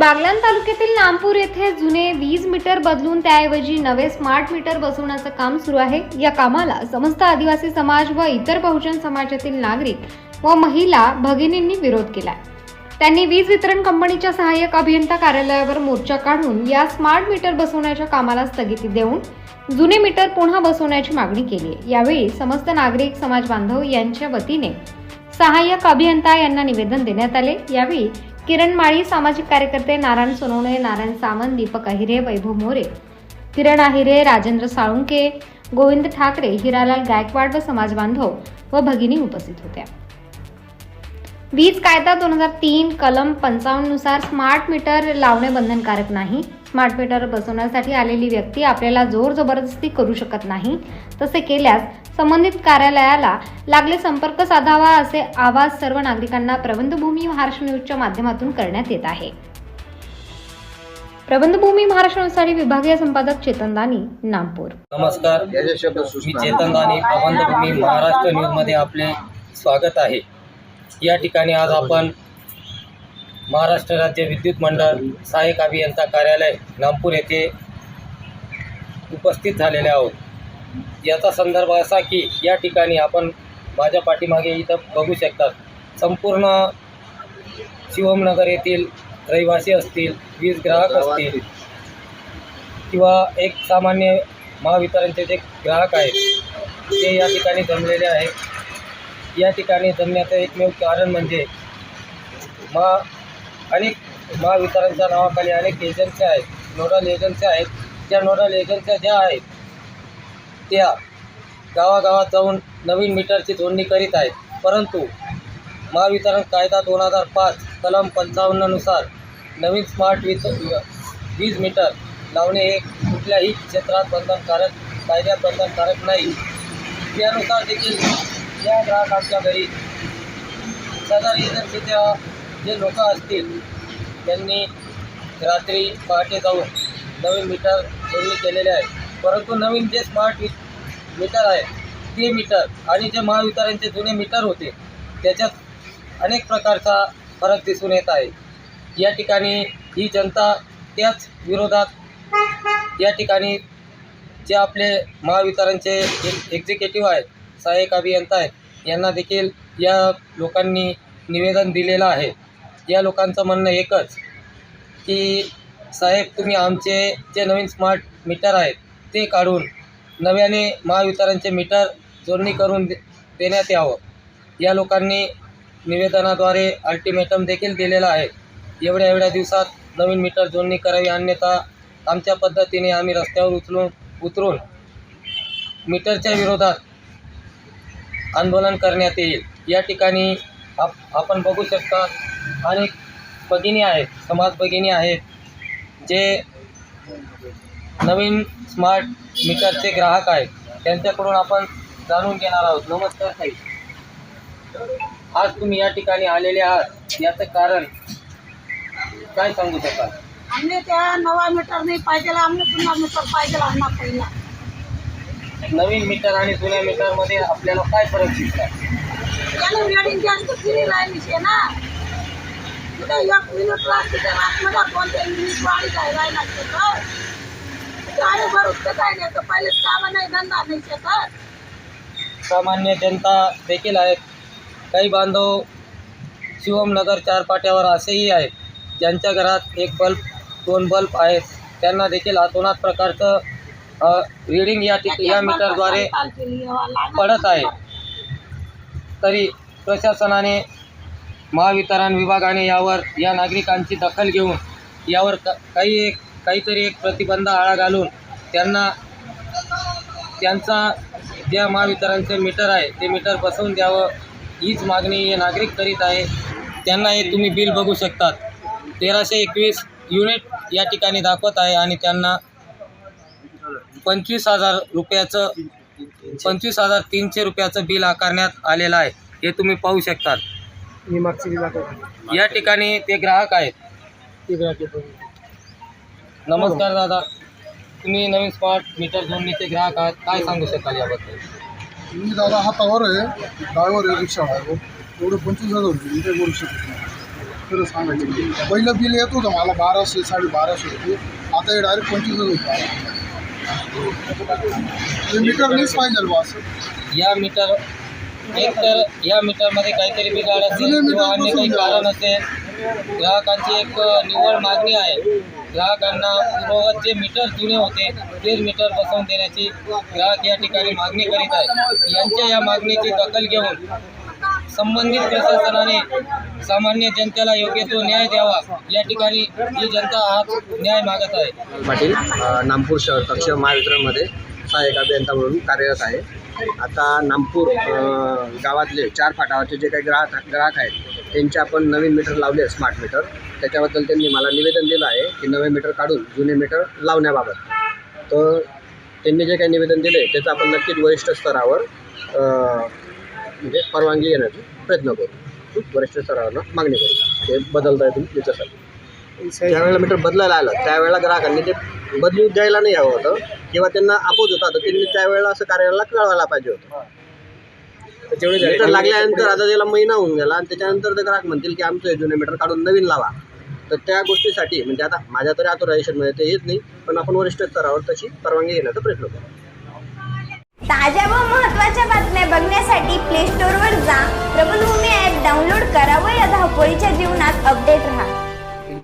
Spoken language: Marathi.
बागलाण तालुक्यातील नामपूर येथे जुने वीज मीटर बदलून त्याऐवजी नवे स्मार्ट मीटर बसवण्याचं काम सुरू आहे. या कामाला समस्त आदिवासी समाज व इतर बहुजन समाजातील नागरिक व महिला भगिनींनी विरोध केला त्यांनी वीज वितरण कंपनीच्या सहाय्यक अभियंता कार्यालयावर मोर्चा काढून या स्मार्ट मीटर बसवण्याच्या कामाला स्थगिती देऊन जुने मीटर पुन्हा बसवण्याची मागणी केली आहे. यावेळी समस्त नागरिक समाज बांधव यांच्या वतीने सहाय्यक अभियंता यांना निवेदन देण्यात आले. यावेळी किरण माळी सामाजिक कार्यकर्ते नारायण सोनवणे नारायण सावंत दीपक अहिरे वैभव मोरे किरण अहिरे राजेंद्र साळुंके गोविंद ठाकरे हिरालाल गायकवाड व समाज बांधव व भगिनी उपस्थित होत्या. वीज कायदा दोन हजार तीन कलम पंचावन्ननुसार स्मार्ट मीटर लावणे बंधनकारक नाही. स्मार्ट मीटर बसवण्यासाठी आलेली व्यक्ती आपल्याला जोर जबरदस्ती करू शकत नाही. तसे केल्यास संबंधित कार्यालयाला लागले संपर्क साधावा असे आवाज सर्व नागरिकांना प्रबंधभूमी महाराष्ट्र न्यूजच्या माध्यमातून करण्यात येत आहे. प्रबंधभूमी महाराष्ट्र न्यूजसाठी विभागीय संपादक चेतन दानी नागपूर. नमस्कार. मी चेतन दानी प्रबंधभूमी महाराष्ट्र न्यूजमध्ये आपले स्वागत आहे. या ठिकाणी आज आपण महाराष्ट्र राज्य विद्युत मंडळ सहाय्यक अभियंता कार्यालय नागपूर येथे उपस्थित झालेले आहोत. याचा संदर्भ असा की या ठिकाणी आपण माझ्या पाठीमागे इथं बघू शकतात. संपूर्ण शिवमनगर येथील रहिवासी असतील वीज ग्राहक असतील किंवा एक सामान्य महावितरणचे जे ग्राहक आहेत ते या ठिकाणी जमलेले आहेत. या ठिकाणी जमण्याचं एकमेव कारण म्हणजे महा अनेक महावितरणच्या नावाखाली अनेक एजन्सी आहेत नोडल एजन्सी आहेत. त्या नोडल एजन्सी ज्या आहेत त्या गावागावात जाऊन नवीन मीटरची जोडणी करीत आहेत. परंतु महावितरण कायदा दोन हजार पाच कलम पंचावन्ननुसार नवीन स्मार्ट वीज वीज मीटर लावणे हे कुठल्याही क्षेत्रात बंधनकारक कायद्यात बंधनकारक नाही. त्यानुसार देखील या ग्राहकांच्या घरी सदर एजन्सीच्या जे लोक असतील त्यांनी रात्री पहाटे जाऊन नवीन मीटर जोडणी केलेले आहे. परंतु नवीन जे स्मार्ट मीटर आहे ते मीटर आणि जे महावितरणचे जुने मीटर होते त्याच्यात अनेक प्रकारचा फरक दिसून येत आहे. या ठिकाणी ही जनता त्याच विरोधात या ठिकाणी जे आपले महावितरणचे एक एक्झिक्युटिव्ह आहेत सहाय्यक अभियंता आहेत यांना देखील या लोकांनी निवेदन दिलेलं आहे. या लोकांचं म्हणणं एकच की साहेब तुम्ही आमचे जे नवीन स्मार्ट मीटर आहेत ते काढून नव्याने महावितरणचे मीटर जोडणी करून दे देण्यात यावं. या लोकांनी निवेदनाद्वारे अल्टिमेटम देखील दिलेला आहे. एवढ्या एवढ्या दिवसात नवीन मीटर जोडणी करावी अन्यथा आमच्या पद्धतीने आम्ही रस्त्यावर उचलून उतरून मीटरच्या विरोधात आंदोलन करण्यात येईल. या ठिकाणी आप आपण बघू शकता अनेक भगिनी आहेत समाज भगिनी आहेत जे नवीन स्मार्ट मीटरचे ग्राहक आहेत. त्यांच्याकडून आपण जाणून घेणार आहोत. नमस्कार ताई. आज तुम्ही या ठिकाणी आलेले आहात. याचं कारण काय सांगू शकाल? आमने त्या नवा मीटर नाही पाहिजे आमने पुन्हा मीटर पाहिजे आम्हाला पहिला. नवीन मीटर आणि जुन्या मीटरमध्ये आपल्याला काय फरक दिसला? त्याला वेडिंग जास्त फ्री राहिली शे ना? तिथं एक मिनिट राहते त्या आतमध्ये कोणत्या मिनिट वाढी काय राहिला ते तर गाडी भरून ते काय नाही तर पहिले कामं नाही धंदा नाही शेतात. सामान्य जनता देखील आहेत. काही बांधव शिवमनगर चार पाट्यावर असेही आहेत. ज्यांच्या घरात एक बल्ब दोन बल्ब आहेत. त्यांना देखील अतोनात प्रकारचं रिडिंग या ठिक या मीटरद्वारे पडत आहे. तरी प्रशासनाने महावितरण विभागाने यावर या नागरिकांची दखल घेऊन यावर क काही एक काहीतरी एक प्रतिबंध आळा घालून त्यांना त्यांचा ज्या महावितरणचे मीटर आहे ते मीटर बसवून द्यावं हीच मागणी हे नागरिक करीत आहे. त्यांना हे तुम्ही बिल बघू शकतात. तेराशे एकवीस युनिट या ठिकाणी दाखवत आहे आणि त्यांना पंचवीस हजार रुपयाचं पंचवीस हजार तीनशे रुपयाचं बिल आकारण्यात आलेलं आहे. हे तुम्ही पाहू शकतात. या ठिकाणी ते ग्राहक आहेत. नमस्कार दादा. तुम्ही नवीन स्मार्ट मीटर जोडणीचे ग्राहक आहात. काय सांगू शकाल याबद्दल? मी दादा हातावर आहे. ड्रायव्हर आहे रिक्षा ड्रायव्हर एवढे पंचवीस हजार रुपये इथे बोलू शकत नाही खरं सांगायचं पहिलं बिल येत होतं मला बाराशे साडे बाराशे रुपये. आता हे डायरेक्ट पंचवीस रुपये ते मीटरनेच पाहिजे बा असं. या मीटर एक तर या मीटरमध्ये काहीतरी बिघाड असेल किंवा अन्य काही कारण असेल ग्राहकांची एक निव्वळ मागणी आहे. ग्राहकांना पूर्ववत जे मीटर जुने होते तेच मीटर बसवून देण्याची ग्राहक या ठिकाणी मागणी करीत आहेत. यांच्या या मागणीची दखल घेऊन संबंधित प्रशासनाने सामान्य जनतेला योग्य तो न्याय द्यावा या ठिकाणी ही जनता आज न्याय मागत आहे. पाटील नागपूर शहर कक्ष महावितरणमध्ये सहाय्यक अभियंता म्हणून कार्यरत आहे. आता नामपूर गावातले चार फाटावरचे जे काही ग्राहक ग्राहक आहेत त्यांचे आपण नवीन मीटर लावले स्मार्ट मीटर त्याच्याबद्दल त्यांनी मला निवेदन दिलं आहे की नवे मीटर काढून जुने मीटर लावण्याबाबत. तर त्यांनी जे काही निवेदन दिले त्याचं आपण नक्कीच वरिष्ठ स्तरावर म्हणजे परवानगी घेण्याचा प्रयत्न करू. वरिष्ठ स्तरावर मागणी करू. ते बदलता येतील त्याच्यासाठी. ज्यावेळेला मीटर बदलायला आलं त्यावेळेला ग्राहकांनी ते बदलू द्यायला नाही हवं होतं. किंवा त्यांना अपोज होता तर त्यांनी त्यावेळेला असं कार्यालयाला कळवायला पाहिजे होतं. मीटर लागल्यानंतर आता त्याला महिना होऊन गेला आणि त्याच्यानंतर ते ग्राहक म्हणतील की आमचं जुने मीटर काढून नवीन लावा. तर त्या गोष्टीसाठी म्हणजे आता माझ्या तरी ऑथोरायझेशनमध्ये ते येत नाही पण आपण वरिष्ठ स्तरावर तशी परवानगी घेण्याचा प्रयत्न करू. ताज्या व महत्त्वाच्या बातम्या बघण्यासाठी प्ले स्टोअरवर जा. प्रबलभूमी ॲप डाउनलोड करा व या धावपळीच्या जीवनात अपडेट राहा.